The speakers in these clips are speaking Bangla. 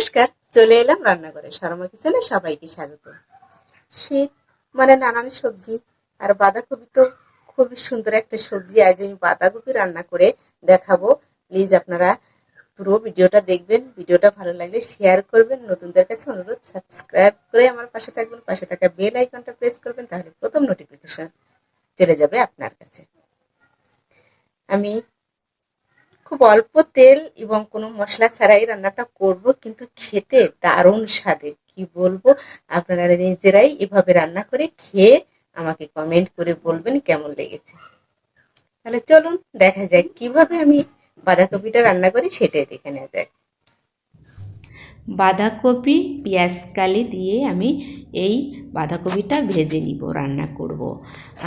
নমস্কার, চলে এলাম রান্নাঘরে। শর্মা কিচেনে সবাইকে স্বাগত। শীত মানে নানান সবজি আর বাঁধাকপি তো খুবই সুন্দর একটা সবজি। আজ আমি বাঁধাকপি রান্না করে দেখাবো। প্লিজ আপনারা পুরো ভিডিওটা দেখবেন। ভিডিওটা ভালো লাগলে শেয়ার করবেন। নতুনদের কাছে অনুরোধ সাবস্ক্রাইব করে আমার পাশে থাকবেন। পাশে থাকা বেল আইকনটা প্রেস করবেন, তাহলে প্রথম নোটিফিকেশন চলে যাবে আপনার কাছে। আমি খুব অল্প তেল এবং কোনো মশলা ছাড়াই রান্নাটা করব, কিন্তু খেতে দারুণ স্বাদের কি বলব? আপনারা নিজেরাই এভাবে রান্না করে খেয়ে আমাকে কমেন্ট করে বলবেন কেমন লেগেছে। তাহলে চলুন, দেখা যাক কীভাবে আমি বাঁধাকপিটা রান্না করি সেটাই দেখে নেওয়া যাক। বাঁধাকপি, পেঁয়াজ কালি দিয়ে আমি এই বাঁধাকপিটা ভেজে নিব, রান্না করব।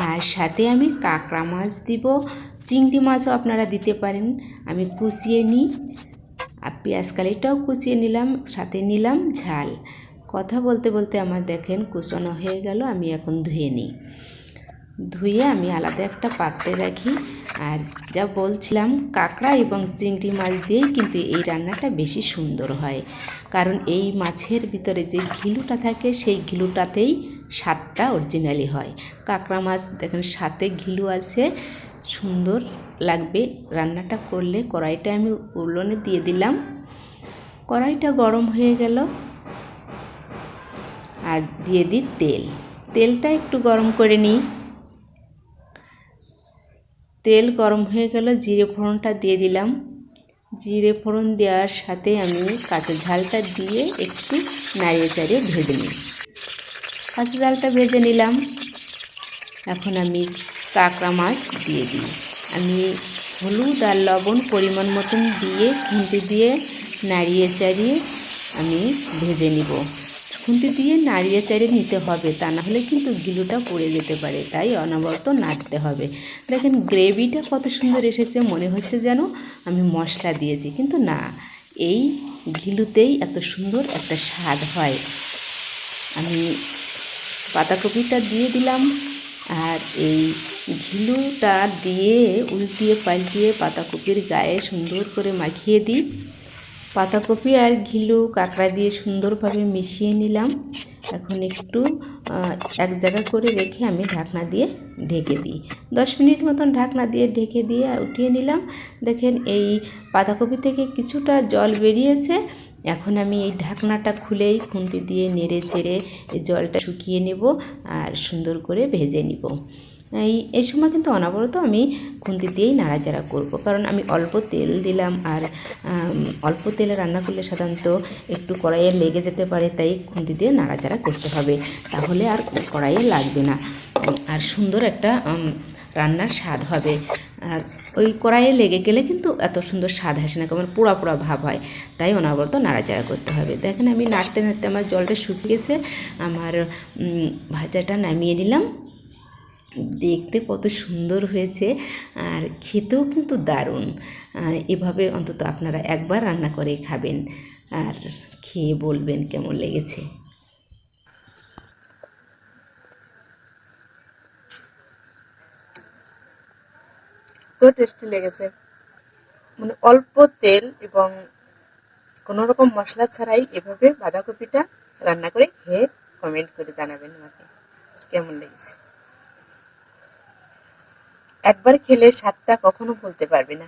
আর সাথে আমি কাঁকড়া মাছ দিব চিংড়ি মাছও আপনারা দিতে পারেন। আমি কুচিয়ে নিই। আর পেঁয়াজ কালিটাও কুচিয়ে নিলাম, সাথে নিলাম ঝাল। কথা বলতে বলতে আমার দেখেন কুচানো হয়ে গেল, আমি এখন ধুয়ে নিই। ধুয়ে আমি আলাদা একটা পাত্রে রাখি। আর যা বলছিলাম, কাঁকড়া এবং চিংড়ি মাছ দিয়েই কিন্তু এই রান্নাটা বেশি সুন্দর হয়। কারণ এই মাছের ভিতরে যে ঘিলুটা থাকে, সেই ঘিলুটাতেই স্বাদটা অরিজিনালি হয়। কাঁকড়া মাছ দেখেন সাথে ঘিলু আছে সুন্দর লাগবে। রান্নাটা করলে কড়াইটা আমি উল্লনে দিয়ে দিলাম। কড়াইটা গরম হয়ে গেল। আর দিয়ে দিই তেল। তেলটা একটু গরম করে নিই। তেল গরম হয়ে গেল, জিরে ফোড়নটা দিয়ে দিলাম। জিরে ফোড়ন দেওয়ার সাথে আমি কাঁচা ঝালটা দিয়ে একটু নাড়িয়ে চাড়িয়ে ভেজে নিই। কাঁচা ঝালটা ভেজে নিলাম। এখন আমি কাঁকড়া মাছ দিয়ে দিই। আমি হলুদ আর লবণ পরিমাণ মতন দিয়ে খুন্তি দিয়ে নাড়িয়ে চাড়িয়ে আমি ভেজে নিব। খুন্তি দিয়ে নাড়িয়ে চাড়িয়ে নিতে হবে, তা না হলে কিন্তু গিলুটা পড়ে যেতে পারে, তাই অনবরত নাড়তে হবে। দেখেন, গ্রেভিটা কত সুন্দর এসেছে, মনে হচ্ছে যেন আমি মশলা দিয়েছি, কিন্তু না, এই ঘিলুতেই এত সুন্দর একটা স্বাদ হয়। আমি পাতাকপিটা দিয়ে দিলাম, আর এই ঘিলুটা দিয়ে উল্টিয়ে পাল্টিয়ে পাতাকপির গায়ে সুন্দর করে মাখিয়ে দিই। পাতাকপি আর ঘিলু কাঁকড়া দিয়ে সুন্দরভাবে মিশিয়ে নিলাম। এখন একটু এক জায়গা করে রেখে আমি ঢাকনা দিয়ে ঢেকে দিই। দশ মিনিট মতন ঢাকনা দিয়ে ঢেকে দিয়ে উঠিয়ে নিলাম। দেখেন এই পাতাকপি থেকে কিছুটা জল বেরিয়েছে। এখন আমি এই ঢাকনাটা খুলেই খুন্তি দিয়ে নেড়ে চেড়ে জলটা শুকিয়ে নেব আর সুন্দর করে ভেজে নিব। এই এই সময় কিন্তু অনবরত আমি খুন্তি দিয়েই নাড়াচাড়া করব। কারণ আমি অল্প তেল দিলাম আর অল্প তেলে রান্না করলে সাধারণত একটু কড়াইয়ে লেগে যেতে পারে, তাই খুন্তি দিয়ে নাড়াচাড়া করতে হবে। তাহলে আর কড়াইয়ে লাগবে না। আর সুন্দর একটা রান্নার স্বাদ হবে। আর ওই কড়াইয়ে লেগে গেলে কিন্তু এত সুন্দর স্বাদ আসে না কেমন পোড়া পোড়া ভাব হয়। তাই অনবরত নাড়াচাড়া করতে হবে। দেখেন আমি নাড়তে নাড়তে আমার জলটা শুকিয়েছে আমার ভাজাটা নামিয়ে নিলাম। দেখতে কত সুন্দর হয়েছে আর খেতেও কিন্তু দারুণ। এভাবে অন্তত আপনারা একবার রান্না করে খাবেন আর খেয়ে বলবেন কেমন লেগেছে। টেস্টি লেগেছে। মানে অল্প তেল এবং কোনো রকম মশলা ছাড়াই এভাবে বাঁধাকপিটা রান্না করে খেয়ে কমেন্ট করে জানাবেন আমাকে। কেমন লেগেছে? একবার খেলে স্বাদটা কখনো ভুলতে পারবে না।